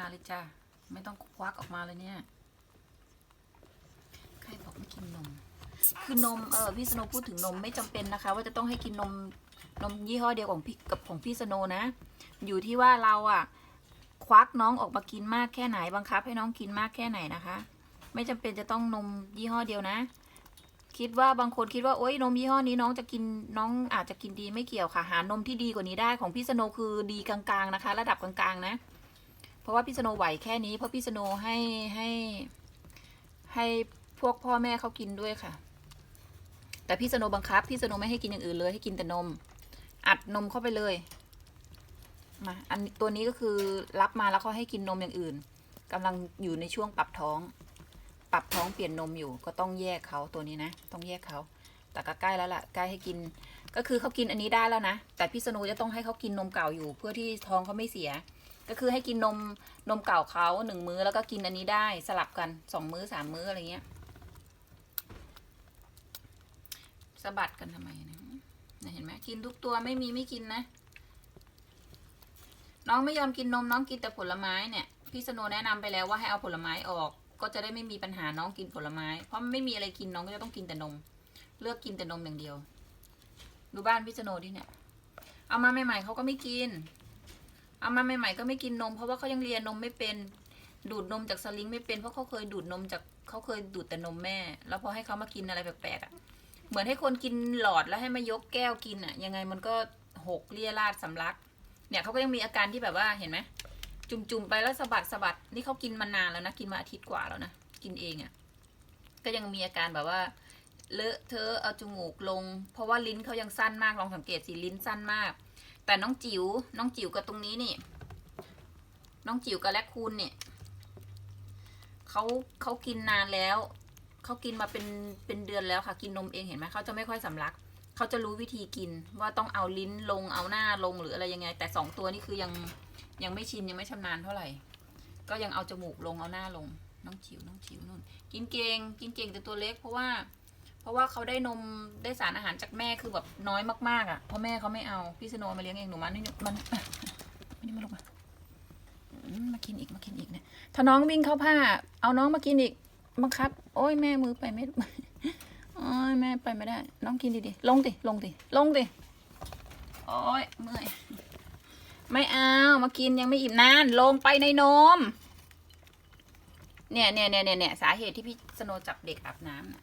าเลยจ้ะไม่ต้องควักออกมาเลยเนี่ย ใครบอกไม่กินนม คือนมเออพี่สโนพูดถึงนมไม่จำเป็นนะคะ ว่าจะต้องให้กินนมนมยี่ห้อเดียวของพี่กับของพี่สโนนะ อยู่ที่ว่าเราอะควักน้องออกมากินมากแค่ไหนบังคับ ให้น้องกินมากแค่ไหนนะคะ ไม่จำเป็นจะต้องนมยี่ห้อเดียวนะ คิดว่าบางคนคิดว่าโอ๊ยนมยี่ห้อนี้น้องจะกินน้องอาจจะกินดีไม่เกี่ยวค่ะ หานมที่ดีกว่านี้ได้ของพี่สโนคือดีกลางๆนะคะ ระดับกลางๆนะ เพราะว่าพี่สโนว์ไหวแค่นี้ เพราะพี่สโนให้ให้ให้พวกพ่อแม่เขากินด้วยค่ะ แต่พี่สโนบังคับ พี่สโนไม่ให้กินอย่างอื่นเลย ให้กินแต่นม อัดนมเข้าไปเลย มาอันตัวนี้ก็คือรับมาแล้วเขาให้กินนมอย่างอื่นกำลังอยู่ในช่วงปรับท้อง ปรับท้องเปลี่ยนนมอยู่ ก็ต้องแยกเขาตัวนี้นะ ต้องแยกเขา แต่ก็ใกล้แล้วล่ะ ใกล้ให้กิน ก็คือเขากินอันนี้ได้แล้วนะ แต่พี่สโนจะต้องให้เขากินนมเก่าอยู่ เพื่อที่ท้องเขาไม่เสีย ก็คือให้กินนมนมเก่าเขาหนึ่งมื้อแล้วก็กินอันนี้ได้สลับกันสองมื้อสามมื้ออะไรเงี้ยสะบัดกันทำไมเนี่ยเห็นไหมกินทุกตัวไม่มีไม่กินนะ น้องไม่ยอมกินนมน้องกินแต่ผลไม้เนี่ยพี่สโนแนะนำไปแล้วว่าให้เอาผลไม้ออก ก็จะได้ไม่มีปัญหาน้องกินผลไม้ เพราะไม่มีอะไรกินน้องก็จะต้องกินแต่นม เลือกกินแต่นมอย่างเดียว ดูบ้านพี่สโนดิเนี่ย เอามาใหม่ๆเขาก็ไม่กิน เอามาใหม่ๆก็ไม่กินนม เพราะว่าเขายังเรียนนมไม่เป็น ดูดนมจากสลิงไม่เป็นเพราะเขาเคยดูดนมจากเขาเคยดูดแต่นมแม่ แล้วพอให้เขามากินอะไรแปลกๆอะเหมือนให้คนกินหลอดแล้วให้มายกแก้วกินอะ ยังไงมันก็หกเลี่ยราดสำลัก เนี่ยเขาก็ยังมีอาการที่แบบว่าเห็นไหมจุ่มๆไปแล้วสะบัดสะบัดนี่เขากินมานานแล้วนะกินมาอาทิตย์กว่าแล้วนะกินเองอะก็ยังมีอาการแบบว่าเลอะเทอะเอาจมูกลง เพราะว่าลิ้นเขายังสั้นมากลองสังเกตสิลิ้นสั้นมาก แต่น้องจิ๋วน้องจิ๋วกับตรงนี้นี่ น้องจิ๋วกับแลคคูนเนี่ยเขาเขากินนานแล้วเขากินมาเป็นเป็นเดือนแล้วค่ะ กินนมเองเห็นไหมเขาจะไม่ค่อยสำลักเขาจะรู้วิธีกินว่าต้องเอาลิ้นลงเอาหน้าลงหรืออะไรยังไง แต่สองตัวนี่คือยังยังไม่ชินยังไม่ชำนาญเท่าไหร่ ก็ยังเอาจมูกลงเอาหน้าลง น้องจิ๋วน้องจิ๋วนู่น กินเก่งกินเก่งแต่ตัวเล็กเพราะว่า เพราะว่าเขาได้นมได้สารอาหารจากแม่คือแบบน้อยมากๆอะเพราะแม่เขาไม่เอาพี่สโนมาเลี้ยงเองหนูมันนี่มันนี่มาลงมาอืมมากินอีกมากินอีกเนี่ยถ้าน้องวิ่งเข้าผ้า เอาน้องมากินอีกบังคับ โอ้ยแม่มือไปไม่โอ้ยแม่ไปไม่ได้ น้องกินดิๆลงดิลงดิลงดิโอ้ยเมื่อยไม่เอามากินยังไม่อิ่มนาน ลงไปในนมเนี่ยเนี่ยเนี่ยเนี่ยเนี่ยสาเหตุที่พี่สโนจับเด็กอาบน้ำน่ะ